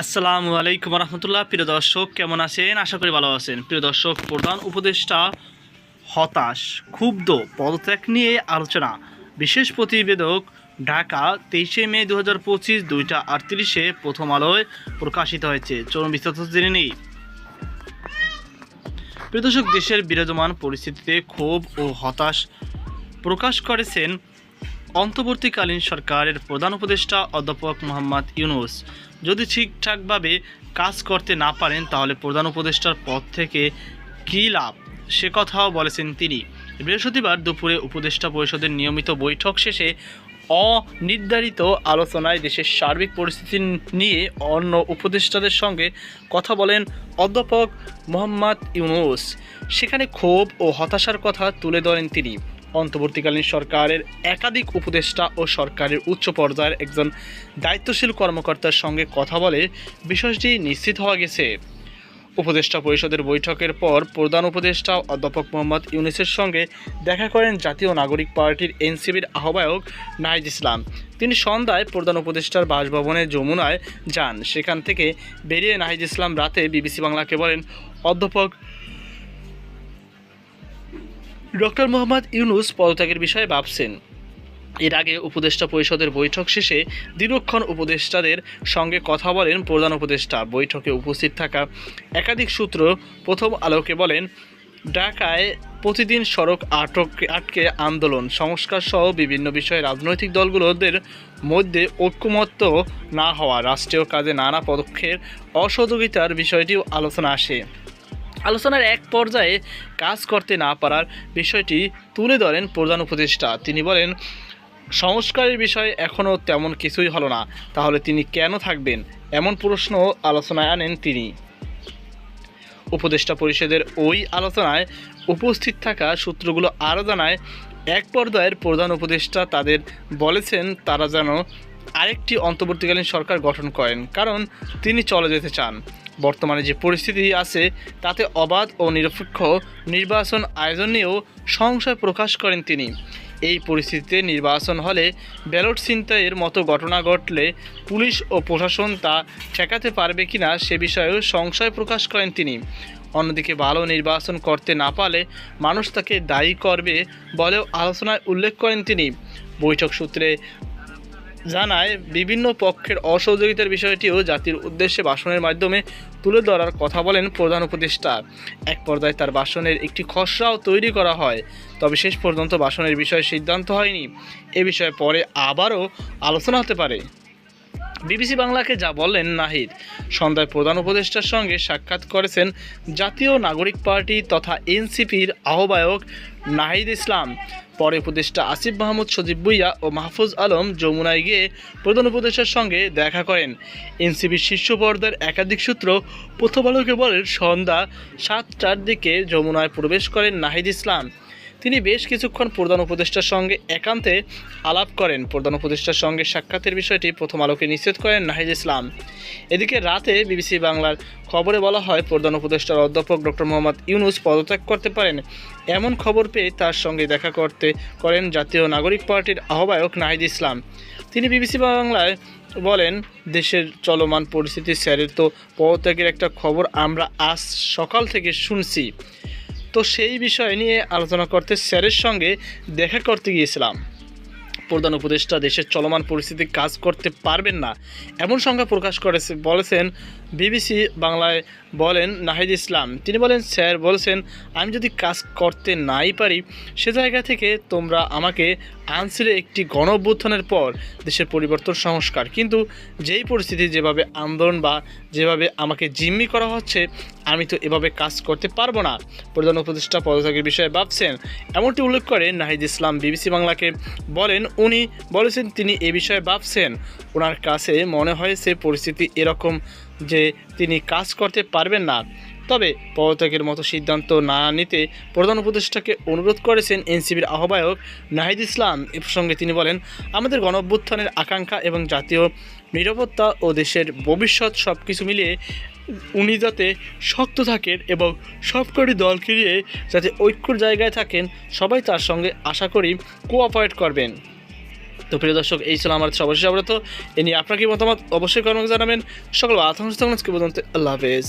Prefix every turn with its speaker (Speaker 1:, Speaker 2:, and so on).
Speaker 1: আসসালামু আলাইকুম রহমতুল্লাহ। প্রিয় দর্শক, কেমন আছেন? আশা করি ভালো আছেন। প্রিয় দর্শক, প্রধান উপদেষ্টা হতাশ, ক্ষুব্ধ পদত্যাগ নিয়ে আলোচনা। বিশেষ প্রতিবেদক ঢাকা তেইশে মে দু হাজার পঁচিশ দুইটা আটত্রিশে প্রথম আলোয় প্রকাশিত হয়েছে। চরম বিস্তারিত জেনে নিই। প্রিয় দর্শক, দেশের বিরাজমান পরিস্থিতিতে ক্ষোভ ও হতাশ প্রকাশ করেছেন অন্তর্বর্তীকালীন সরকারের প্রধান উপদেষ্টা অধ্যাপক মোহাম্মদ ইউনুস। যদি ঠিকঠাকভাবে কাজ করতে না পারেন, তাহলে প্রধান উপদেষ্টার পদ থেকে কী লাভ? সে কথাও বলেছেন তিনি। বৃহস্পতিবার দুপুরে উপদেষ্টা পরিষদের নিয়মিত বৈঠক শেষে অনির্ধারিত আলোচনায় দেশের সার্বিক পরিস্থিতি নিয়ে অন্য উপদেষ্টাদের সঙ্গে কথা বলেন অধ্যাপক মোহাম্মদ ইউনুস। সেখানে ক্ষোভ ও হতাশার কথা তুলে ধরেন তিনি। অন্তর্বর্তীকালীন সরকারের একাধিক উপদেষ্টা ও সরকারের উচ্চ পর্যায়ের একজন দায়িত্বশীল কর্মকর্তার সঙ্গে কথা বলে বিষয়টি নিশ্চিত হওয়া গেছে। উপদেষ্টা পরিষদের বৈঠকের পর প্রধান উপদেষ্টা অধ্যাপক মোহাম্মদ ইউনিসের সঙ্গে দেখা করেন জাতীয় নাগরিক পার্টির এনসিবির আহ্বায়ক নাহিদ ইসলাম। তিনি সন্ধ্যায় প্রধান উপদেষ্টার বাসভবনে যমুনায় যান। সেখান থেকে বেরিয়ে নাহিদ ইসলাম রাতে বিবিসি বাংলাকে বলেন, অধ্যাপক ডক্টর মোহাম্মদ ইউনুস পদত্যাগের বিষয়ে ভাবছেন। এর আগে উপদেষ্টা পরিষদের বৈঠক শেষে দীর্ঘক্ষণ উপদেষ্টাদের সঙ্গে কথা বলেন প্রধান উপদেষ্টা। বৈঠকে উপস্থিত থাকা একাধিক সূত্র প্রথম আলোকে বলেন, ঢাকায় প্রতিদিন সড়ক আটক আটকে আন্দোলন সংস্কার সহ বিভিন্ন বিষয়ে রাজনৈতিক দলগুলোদের মধ্যে ঐক্যমত্য না হওয়া, রাষ্ট্রীয় কাজে নানা পদক্ষেপ, অসহযোগিতার বিষয়টিও আলোচনা আসে। আলোচনার এক পর্যায়ে কাজ করতে না পারার বিষয়টি তুলে ধরেন প্রধান উপদেষ্টা। তিনি বলেন, সংস্কারের বিষয়ে এখনও তেমন কিছুই হলো না। তাহলে তিনি কেন থাকবেন? এমন প্রশ্ন আলোচনায় আনেন তিনি। উপদেষ্টা পরিষদের ওই আলোচনায় উপস্থিত থাকা সূত্রগুলো আরও জানায়, এক পর্যায়ের প্রধান উপদেষ্টা তাদের বলেছেন, তারা যেন আরেকটি অন্তর্বর্তীকালীন সরকার গঠন করেন, কারণ তিনি চলে যেতে চান। বর্তমানে যে পরিস্থিতি আছে, তাতে অবাধ ও নিরপেক্ষ নির্বাচন আয়োজন নিয়েও সংশয় প্রকাশ করেন তিনি। এই পরিস্থিতিতে নির্বাচন হলে ব্যালট ছিনতাইয়ের মতো ঘটনা ঘটলে পুলিশ ও প্রশাসন তা ঠেকাতে পারবে কিনা সে বিষয়েও সংশয় প্রকাশ করেন তিনি। অন্যদিকে ভালো নির্বাচন করতে না পারলে মানুষ তাকে দায়ী করবে বলেও আলোচনায় উল্লেখ করেন তিনি। বৈঠক সূত্রে জানায়, বিভিন্ন পক্ষের অসহযোগিতার বিষয়টিও জাতির উদ্দেশ্যে ভাষণের মাধ্যমে তুলে ধরার কথা বলেন প্রধান উপদেষ্টা। এক পর্যায়ে তার ভাষণের একটি খসড়াও তৈরি করা হয়, তবে শেষ পর্যন্ত ভাষণের বিষয়ে সিদ্ধান্ত হয়নি। এ বিষয়ে পরে আবারও আলোচনা হতে পারে। বিবিসি বাংলাকে যা বললেন নাহিদ, সন্ধ্যায় প্রধান উপদেষ্টার সঙ্গে সাক্ষাৎ করেছেন জাতীয় নাগরিক পার্টি তথা এনসিপির আহ্বায়ক নাহিদ ইসলাম। পরে উপদেষ্টা আসিফ মাহমুদ, সজীব বুইয়া ও মাহফুজ আলম যমুনায় গিয়ে প্রধান উপদেষ্টার সঙ্গে দেখা করেন। এনসিবির শীর্ষ পর্দার একাধিক সূত্র প্রথম আলোকে বলেন, সন্ধ্যা সাতটার দিকে যমুনায় প্রবেশ করেন নাহিদ ইসলাম। তিনি বেশ কিছুক্ষণ প্রধান উপদেষ্টার সঙ্গে একান্তে আলাপ করেন। প্রধান উপদেষ্টার সঙ্গে সাক্ষাতের বিষয়টি প্রথম আলোকে নিশ্চিত করেন নাহিদ ইসলাম। এদিকে রাতে বিবিসি বাংলার খবরে বলা হয়, প্রধান উপদেষ্টার অধ্যাপক ডক্টর মোহাম্মদ ইউনুস পদত্যাগ করতে পারেন এমন খবর পেয়ে তার সঙ্গে দেখা করতে করেন জাতীয় নাগরিক পার্টির আহ্বায়ক নাহিদ ইসলাম। তিনি বিবিসি বাংলায় বলেন, দেশের চলমান পরিস্থিতি, স্যারের তো পদত্যাগের একটা খবর আমরা আজ সকাল থেকে শুনছি। তো সেই বিষয় নিয়ে আলোচনা করতে স্যারের সঙ্গে দেখা করতে গিয়েছিলাম। প্রধান উপদেষ্টা দেশের চলমান পরিস্থিতি কাজ করতে পারবেন না, এমন সংখ্যা প্রকাশ করেছে বলেছেন বিবিসি বাংলায় বলেন নাহিদ ইসলাম। তিনি বলেন, স্যার বলেছেন, আমি যদি কাজ করতে নাই পারি, সে জায়গা থেকে তোমরা আমাকে আনছিলে একটি গণ পর দেশের পরিবর্তন সংস্কার। কিন্তু যেই পরিস্থিতি যেভাবে আন্দোলন বা যেভাবে আমাকে জিম্মি করা হচ্ছে, আমি তো এভাবে কাজ করতে পারব না। প্রধান উপদেষ্টা পদত্যাগের বিষয়ে ভাবছেন, এমনটি উল্লেখ করে নাহিদ ইসলাম বিবিসি বাংলাকে বলেন, উনি বলেছেন, তিনি এ বিষয়ে ভাবছেন, ওনার কাছে মনে হয়েছে পরিস্থিতি এরকম যে তিনি কাজ করতে পারবেন না। তবে পদত্যাগের মতো সিদ্ধান্ত না নিতে প্রধান উপদেষ্টাকে অনুরোধ করেছেন এনসিবির আহ্বায়ক নাহিদ ইসলাম। এ প্রসঙ্গে তিনি বলেন, আমাদের গণ অভ্যুত্থানের আকাঙ্ক্ষা এবং জাতীয় নিরাপত্তা ও দেশের ভবিষ্যৎ সব কিছু মিলিয়ে উনি যাতে শক্ত থাকেন এবং সবকটি দলকে নিয়ে যাতে ঐক্যর জায়গায় থাকেন, সবাই তার সঙ্গে আশা করি কোঅপারেট করবেন। তো প্রিয় দর্শক, এই ছিল আমার সর্বশেষ অবরত এ নিয়ে আপনার কি মতামত? অবশ্যই কর্মকে জানাবেন। সকল আতঙ্ক আল্লাহ হাফেজ।